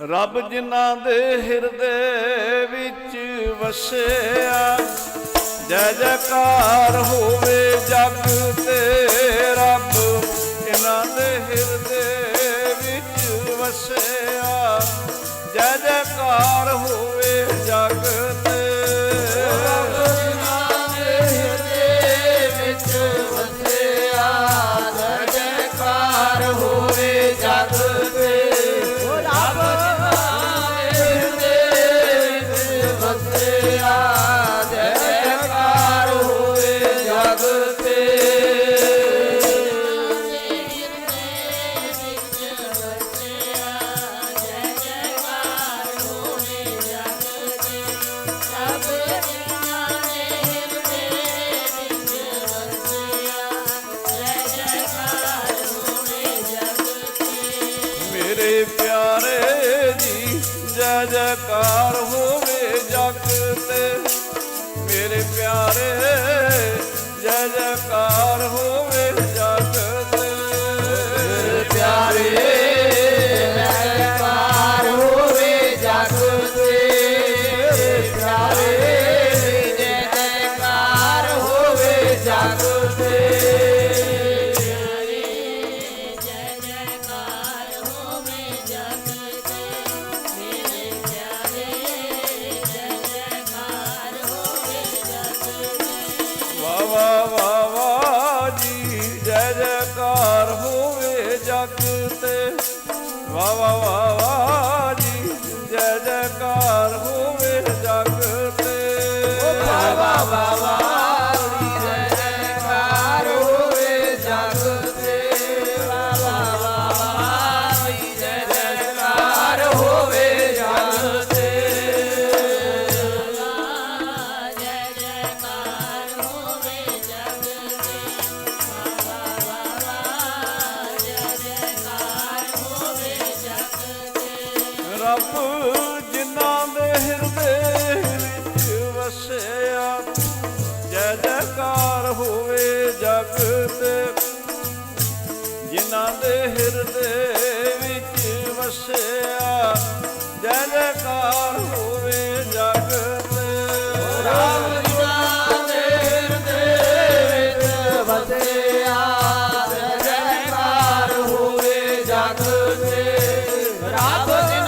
ਰੱਬ ਜਿਨ੍ਹਾਂ ਦੇ ਹਿਰਦੇ ਵਿੱਚ ਵਸਿਆ, ਜੈ ਜੈਕਾਰ ਹੋਵੇ ਜਗ ਤੇ ਰੱਬ, ਜਿਨ੍ਹਾਂ ਦੇ ਹਿਰਦੇ ਵਿੱਚ ਵਸਿਆ, ਜੈ ਜੈਕਾਰ ਹੋਵੇ ਜੈ ਜੈਕਾਰ ਹੋਵੇ ਜਗ ਤੇ। ਮੇਰੇ ਪਿਆਰੇ, ਜੈ ਜੈਕਾਰ ਹੋਵੇ ਜਗ ਤੇ। ਪਿਆਰੇ ਜੈਕਾਰ ਹੋਵੇ ਜਗ ਤੇ। ਪਿਆਰੇ ਤੇ ਵਾ ਵਾ ਵਾ ਵਾ ਰੱਬ ਜਿਨ੍ਹਾਂ ਦੇ ਹਿਰਦੇ ਵਿੱਚ ਵਸਿਆ। ਜੈ ਜੈਕਾਰ ਹੋਵੇ ਜਗ ਤੇ, ਜਿਨ੍ਹਾਂ ਦੇ ਹਿਰਦੇ ਵਿੱਚ ਵਸਿਆ। ਜੈ ਜੈਕਾਰ ਹੋਵੇ ਜਗ ਤੇ। ਰੱਬ ਰੱਬ ਦੇ